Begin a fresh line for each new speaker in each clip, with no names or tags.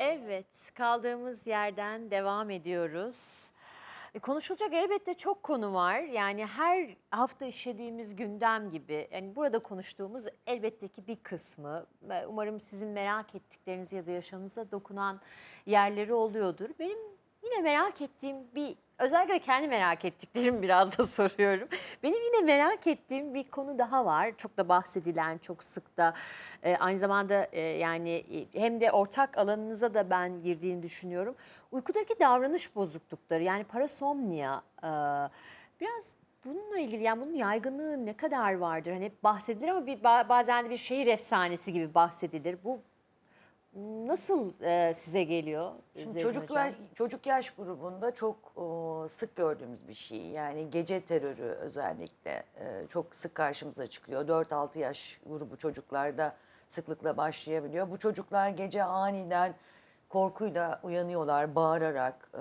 Evet, kaldığımız yerden devam ediyoruz. E, Konuşulacak elbette çok konu var. Yani her hafta işlediğimiz gündem gibi. Yani burada konuştuğumuz elbette ki bir kısmı. Ve Umarım sizin merak ettikleriniz ya da yaşamınıza dokunan yerleri oluyordur. Benim yine merak ettiğim bir özellikle kendi merak ettiklerim biraz da soruyorum. Benim yine merak ettiğim bir konu daha var. Çok da bahsedilen, çok sık da e, aynı zamanda e, yani e, hem de ortak alanınıza da ben girdiğini düşünüyorum. Uykudaki davranış bozuklukları yani parasomnia e, biraz bununla ilgili yani bunun yaygınlığı ne kadar vardır? Hani bahsedilir ama bir, ba- bazen de bir şehir efsanesi gibi bahsedilir. Bu nasıl e, size geliyor?
Şimdi
Zerrin
çocuklar
Hocam?
çocuk yaş grubunda çok o, sık gördüğümüz bir şey. Yani gece terörü özellikle e, çok sık karşımıza çıkıyor. 4-6 yaş grubu çocuklarda sıklıkla başlayabiliyor. Bu çocuklar gece aniden korkuyla uyanıyorlar, bağırarak. E,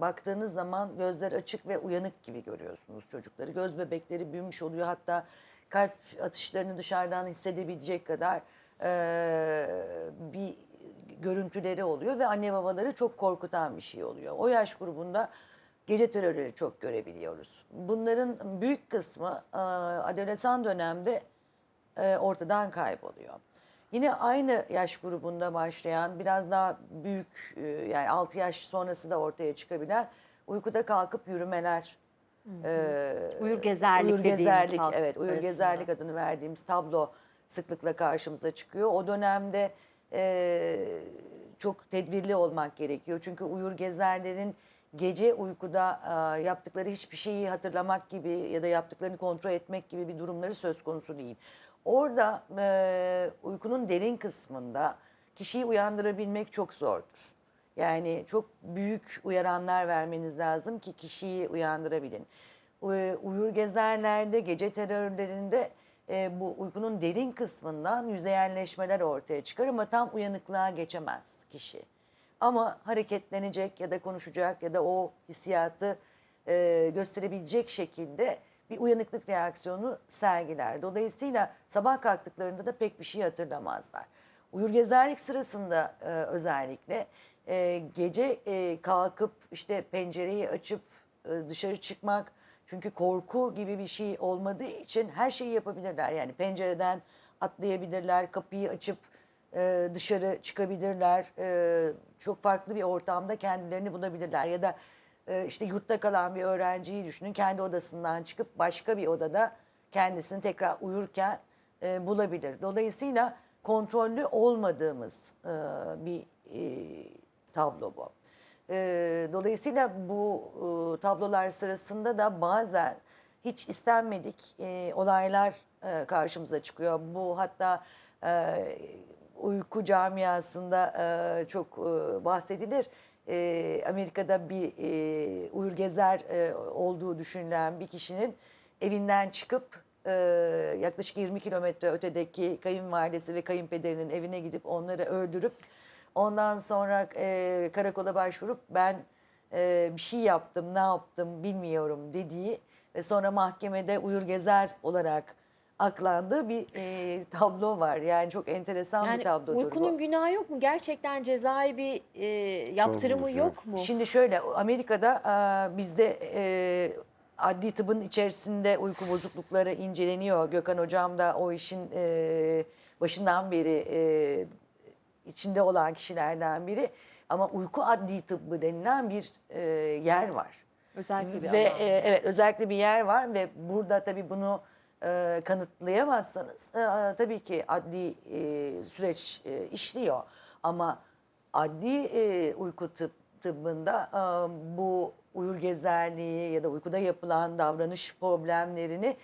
baktığınız zaman gözler açık ve uyanık gibi görüyorsunuz çocukları. Göz bebekleri büyümüş oluyor. Hatta kalp atışlarını dışarıdan hissedebilecek kadar e, bir görüntüleri oluyor ve anne babaları çok korkutan bir şey oluyor. O yaş grubunda gece terörleri çok görebiliyoruz. Bunların büyük kısmı e, adolesan dönemde e, ortadan kayboluyor. Yine aynı yaş grubunda başlayan biraz daha büyük e, yani 6 yaş sonrası da ortaya çıkabilen uykuda kalkıp yürümeler. e,
Uyur gezerlik
uyur
dediğimiz
gezerlik evet uyur
arasında.
gezerlik adını verdiğimiz tablo sıklıkla karşımıza çıkıyor. O dönemde e, çok tedbirli olmak gerekiyor. Çünkü uyur gezerlerin gece uykuda e, yaptıkları hiçbir şeyi hatırlamak gibi ya da yaptıklarını kontrol etmek gibi bir durumları söz konusu değil. Orada e, uykunun derin kısmında kişiyi uyandırabilmek çok zordur. Yani çok büyük uyaranlar vermeniz lazım ki kişiyi uyandırabilin. Uy- Uyur gezerlerde, gece terörlerinde e, bu uykunun derin kısmından yüzeyelleşmeler ortaya çıkar ama tam uyanıklığa geçemez kişi. Ama hareketlenecek ya da konuşacak ya da o hissiyatı e, gösterebilecek şekilde bir uyanıklık reaksiyonu sergiler. Dolayısıyla sabah kalktıklarında da pek bir şey hatırlamazlar. Uyur gezerlik sırasında e, özellikle e, gece e, kalkıp işte pencereyi açıp e, dışarı çıkmak çünkü korku gibi bir şey olmadığı için her şeyi yapabilirler. Yani pencereden atlayabilirler, kapıyı açıp e, dışarı çıkabilirler. E, çok farklı bir ortamda kendilerini bulabilirler. Ya da e, işte yurtta kalan bir öğrenciyi düşünün. Kendi odasından çıkıp başka bir odada kendisini tekrar uyurken e, bulabilir. Dolayısıyla kontrollü olmadığımız e, bir e, tablo bu. E, dolayısıyla bu e, tablolar sırasında da bazen hiç istenmedik e, olaylar e, karşımıza çıkıyor. Bu hatta e, uyku camiasında e, çok e, bahsedilir. E, Amerika'da bir e, uyur gezer e, olduğu düşünülen bir kişinin evinden çıkıp e, yaklaşık 20 kilometre ötedeki kayınvalidesi ve kayınpederinin evine gidip onları öldürüp ondan sonra e, karakola başvurup ben e, bir şey yaptım ne yaptım bilmiyorum dediği ve sonra mahkemede uyur gezer olarak aklandığı bir e, tablo var. Yani çok enteresan bir
Yani
tablodur
uykunun
bu.
günahı yok mu? Gerçekten cezai bir e, yaptırımı
Sorumluluk
yok
yok.
mu?
Şimdi şöyle Amerika'da e, bizde e, adli tıbbın içerisinde uyku bozuklukları inceleniyor. Gökhan Hocam da o işin e, başından beri e, içinde olan kişilerden biri. Ama uyku adli tıbbı denilen bir e, yer var.
Özellikle bir
ve
alan.
e, evet özellikle bir yer var ve burada tabii bunu e, kanıtlayamazsanız e, tabii ki adli e, süreç e, işliyor ama adli e, uyku tıp, tıbbında e, bu uyur gezerliği ya da uykuda yapılan davranış problemlerini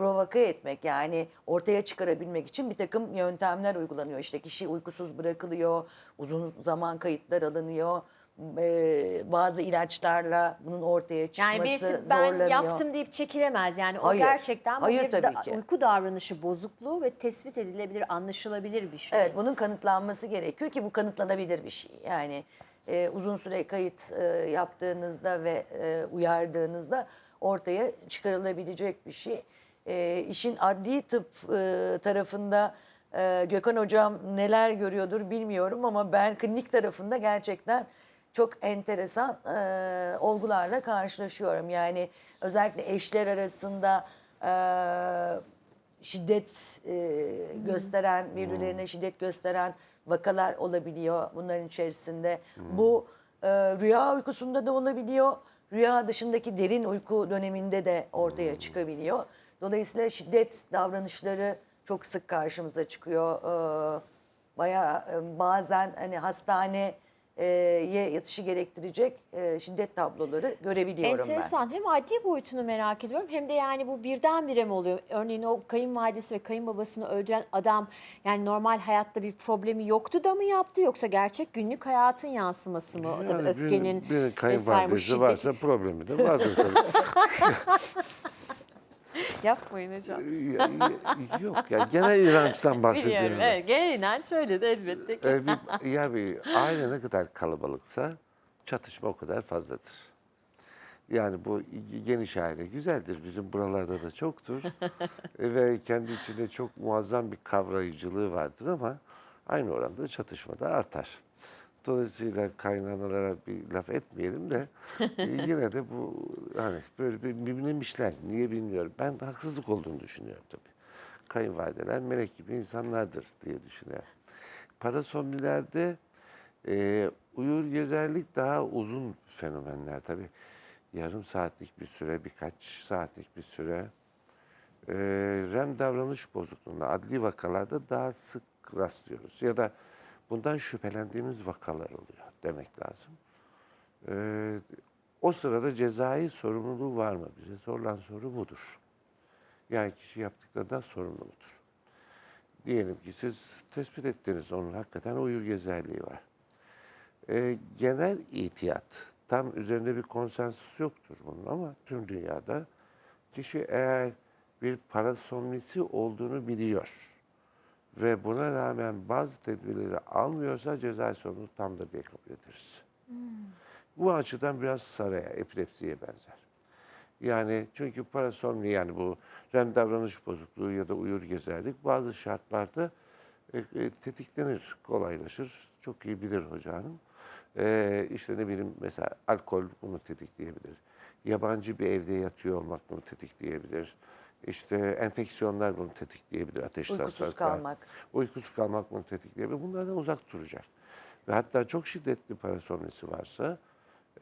provoke etmek yani ortaya çıkarabilmek için bir takım yöntemler uygulanıyor. İşte kişi uykusuz bırakılıyor, uzun zaman kayıtlar alınıyor, e, bazı ilaçlarla bunun ortaya çıkması
Yani birisi ben
zorlanıyor.
yaptım deyip çekilemez. Yani o
Hayır.
gerçekten bu
Hayır
bir
tabii
da-
ki.
uyku davranışı bozukluğu ve tespit edilebilir, anlaşılabilir bir şey.
Evet bunun kanıtlanması gerekiyor ki bu kanıtlanabilir bir şey. Yani e, uzun süre kayıt e, yaptığınızda ve e, uyardığınızda ortaya çıkarılabilecek bir şey. E, işin adli tıp e, tarafında Ee, Gökhan hocam neler görüyordur bilmiyorum ama ben klinik tarafında gerçekten çok enteresan e, olgularla karşılaşıyorum. Yani özellikle eşler arasında e, şiddet e, gösteren, birbirlerine şiddet gösteren vakalar olabiliyor bunların içerisinde. Bu e, rüya uykusunda da olabiliyor. Rüya dışındaki derin uyku döneminde de ortaya çıkabiliyor. Dolayısıyla şiddet davranışları çok sık karşımıza çıkıyor. Ee, bayağı e, bazen hani hastaneye yatışı gerektirecek e, şiddet tabloları görebiliyorum ben.
Enteresan. Hem adli boyutunu merak ediyorum hem de yani bu birdenbire mi oluyor? Örneğin o kayınvalidesi ve kayınbabasını öldüren adam yani normal hayatta bir problemi yoktu da mı yaptı yoksa gerçek günlük hayatın yansıması mı?
Yani
öfkenin
bir, kayınvalidesi varsa problemi de vardır tabii.
Yapmayın hocam.
Ya- Yok ya genel inançtan bahsediyorum.
Biliyorum. Evet, genel inanç öyle de elbette ki.
Ee, bir, ya bir aile ne kadar kalabalıksa çatışma o kadar fazladır. Yani bu geniş aile güzeldir. Bizim buralarda da çoktur. Ve kendi içinde çok muazzam bir kavrayıcılığı vardır ama aynı oranda çatışma da artar. Dolayısıyla kaynanalara bir laf etmeyelim de e, yine de bu hani böyle bir mimlemişler. Niye bilmiyorum. Ben haksızlık olduğunu düşünüyorum tabii. Kayınvalideler melek gibi insanlardır diye düşünüyorum. Parasomnilerde e, uyur gezerlik daha uzun fenomenler tabii. Yarım saatlik bir süre, birkaç saatlik bir süre. E, REM davranış bozukluğunda adli vakalarda daha sık rastlıyoruz. Ya da bundan şüphelendiğimiz vakalar oluyor demek lazım. E, o sırada cezai sorumluluğu var mı? Bize sorulan soru budur. Yani kişi yaptıklarından sorumlu mudur? Diyelim ki siz tespit ettiniz onun hakikaten uyur gezerliği var. Ee, genel itiyat, tam üzerinde bir konsensus yoktur bunun ama tüm dünyada kişi eğer bir parasomnisi olduğunu biliyor ve buna rağmen bazı tedbirleri almıyorsa cezai sorumluluk diye kabul ederiz. Bu açıdan biraz saraya, epilepsiye benzer. Yani çünkü parasomni yani bu REM davranış bozukluğu ya da uyur gezerlik bazı şartlarda e, e, tetiklenir, kolaylaşır. Çok iyi bilir hoca hanım. E, işte ne bileyim mesela alkol bunu tetikleyebilir. Yabancı bir evde yatıyor olmak bunu tetikleyebilir. İşte enfeksiyonlar bunu tetikleyebilir. Ateş
Uykusuz
hastalıklar.
kalmak.
Uykusuz kalmak bunu tetikleyebilir. Bunlardan uzak duracak. Ve hatta çok şiddetli parasomnisi varsa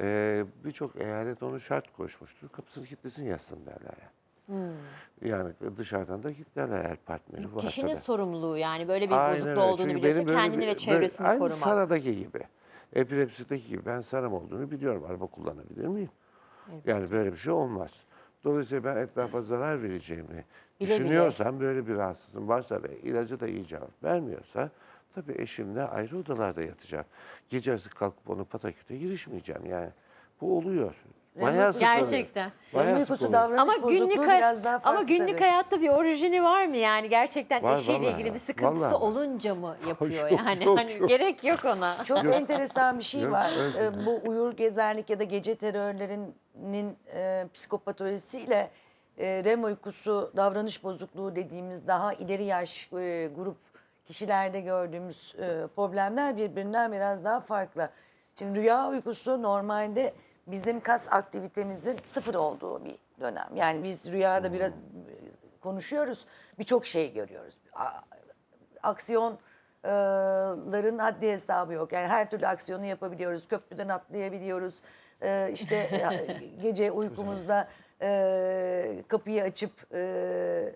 e, birçok eyalet onu şart koşmuştur. Kapısını kilitlesin yatsın derler. Yani. Yani dışarıdan da kilitlerler eğer partneri varsa
Kişinin
da.
sorumluluğu yani böyle bir
Aynen
bozukluğu olduğunu
Çünkü
biliyorsa kendini
bir-
ve çevresini
böyle,
korumak.
Aynı saradaki gibi. Epilepsideki gibi ben saram olduğunu biliyorum. Araba kullanabilir miyim? Yani böyle bir şey olmaz. Dolayısıyla ben etrafa zarar vereceğimi
bile.
düşünüyorsam böyle bir rahatsızlığım varsa ve ilacı da iyi cevap vermiyorsa tabii eşimle ayrı odalarda yatacağım. Gece yarısı kalkıp onu pataküte girişmeyeceğim yani. Bu oluyor. Bayağı sık.
Gerçekten.
Bayağı sık
uykusu
oluyor.
davranış
Ama günlük
biraz daha farklı
ama günlük
tabii.
hayatta bir orijini var mı yani gerçekten
Var,
eşiyle
vallahi
ilgili bir sıkıntısı
Vallahi
olunca mı yapıyor
Yok,
yani
yok,
hani
yok.
gerek yok ona.
Çok enteresan bir şey
Yok,
var. Ee, bu uyur gezerlik ya da gece terörlerinin e, psikopatolojisiyle e, REM uykusu davranış bozukluğu dediğimiz daha ileri yaş e, grup kişilerde gördüğümüz e, problemler birbirinden biraz daha farklı. Şimdi rüya uykusu normalde bizim kas aktivitemizin sıfır olduğu bir dönem. Yani biz rüyada biraz konuşuyoruz, birçok şey görüyoruz. A- aksiyonların haddi hesabı yok. Yani her türlü aksiyonu yapabiliyoruz. Köprüden atlayabiliyoruz. Ee, işte e, gece uykumuzda e, kapıyı açıp e,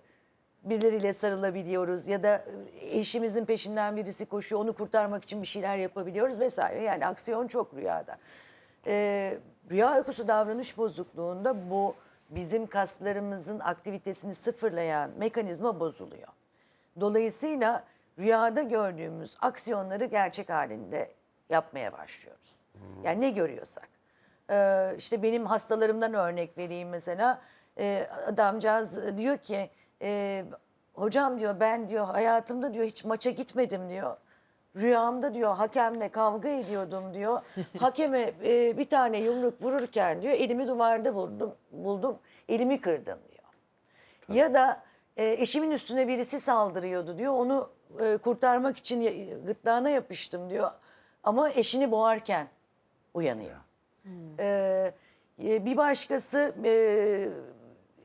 birileriyle sarılabiliyoruz ya da eşimizin peşinden birisi koşuyor onu kurtarmak için bir şeyler yapabiliyoruz vesaire. Yani aksiyon çok rüyada. Ee, rüya uykusu davranış bozukluğunda bu bizim kaslarımızın aktivitesini sıfırlayan mekanizma bozuluyor. Dolayısıyla rüyada gördüğümüz aksiyonları gerçek halinde yapmaya başlıyoruz. Yani ne görüyorsak. Ee, işte benim hastalarımdan örnek vereyim mesela. Ee, adamcağız diyor ki e, hocam diyor ben diyor hayatımda diyor hiç maça gitmedim diyor. Rüyamda diyor hakemle kavga ediyordum diyor. Hakeme e, bir tane yumruk vururken diyor elimi duvarda buldum, buldum elimi kırdım diyor. Ya da e, eşimin üstüne birisi saldırıyordu diyor. Onu e, kurtarmak için gırtlağına yapıştım diyor. Ama eşini boğarken uyanıyor. Ee, e, bir başkası e,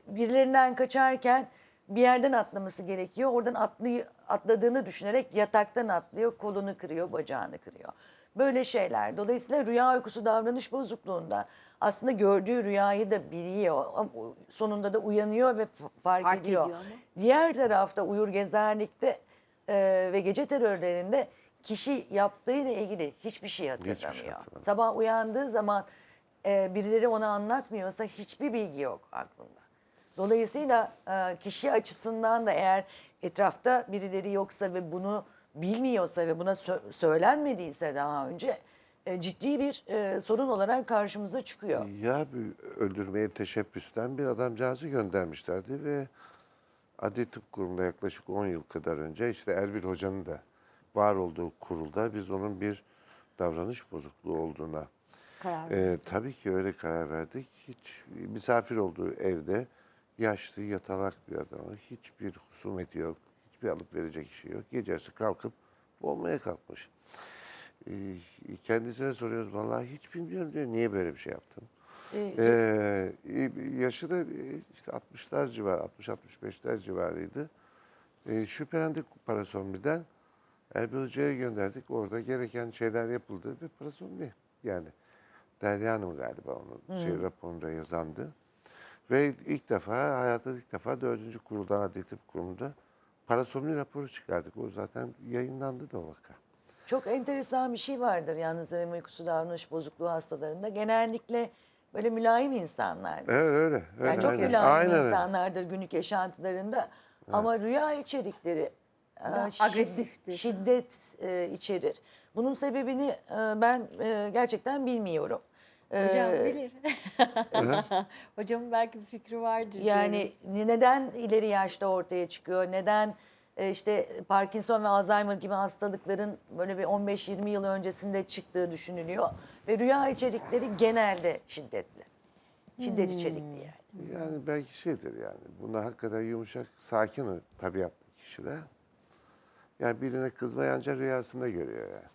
birilerinden kaçarken bir yerden atlaması gerekiyor. Oradan atlay atladığını düşünerek yataktan atlıyor, kolunu kırıyor, bacağını kırıyor. Böyle şeyler. Dolayısıyla rüya uykusu davranış bozukluğunda aslında gördüğü rüyayı da biliyor. Ama Sonunda da uyanıyor ve fark,
Fark
ediyor.
ediyor.
Diğer tarafta uyur gezerlikte e, ve gece terörlerinde kişi yaptığıyla ilgili hiçbir şey hatırlamıyor.
hatırlamıyor.
Sabah uyandığı zaman e, birileri ona anlatmıyorsa hiçbir bilgi yok aklında. Dolayısıyla e, kişi açısından da eğer etrafta birileri yoksa ve bunu bilmiyorsa ve buna sö- söylenmediyse daha önce e, ciddi bir e, sorun olarak karşımıza çıkıyor.
Ya bir öldürmeye teşebbüsten bir adamcağızı göndermişlerdi ve Adli Tıp Kurumu'nda yaklaşık 10 yıl kadar önce işte Erbil Hoca'nın da var olduğu kurulda biz onun bir davranış bozukluğu olduğuna
Karar
e, tabii ki öyle karar verdik. Hiç misafir olduğu evde yaşlı yatalak bir adam. Hiçbir husumeti yok. Hiçbir alıp verecek işi yok. Gecesi kalkıp boğmaya kalkmış. E, kendisine soruyoruz vallahi hiç bilmiyorum diyor. Niye böyle bir şey yaptın? Ee, yaşı da e, işte 60'lar civarı, 60-65'ler civarıydı. Ee, şüphelendik parasomniden. Erbil Hoca'ya gönderdik. Orada gereken şeyler yapıldı ve parasomni yani. Derya Hanım galiba onun şey raporunda yazandı. Ve ilk defa, hayatta ilk defa dördüncü kuruldan adli tıp kurumunda parasomni raporu çıkardık. O zaten yayınlandı da o vaka.
Çok enteresan bir şey vardır yalnız REM uykusu davranış bozukluğu hastalarında. Genellikle böyle mülayim insanlar.
Evet öyle. öyle
Yani çok
aynen.
mülayim
Aynen
insanlardır günlük yaşantılarında. Ama rüya içerikleri e,
Daha
şid-
agresiftir.
Şiddet e, içerir. Bunun sebebini e, ben e, gerçekten bilmiyorum. E,
Hocam bilir. Hocamın belki bir fikri vardır.
Yani neden ileri yaşta ortaya çıkıyor? Neden e, işte Parkinson ve Alzheimer gibi hastalıkların böyle bir 15-20 yıl öncesinde çıktığı düşünülüyor. Ve rüya içerikleri genelde şiddetli. Şiddet içerikli yani.
Yani belki şeydir yani. Bunlar hakikaten yumuşak, sakin tabiatlı kişiler. Yani birine kızmayı ancak rüyasında görüyor yani.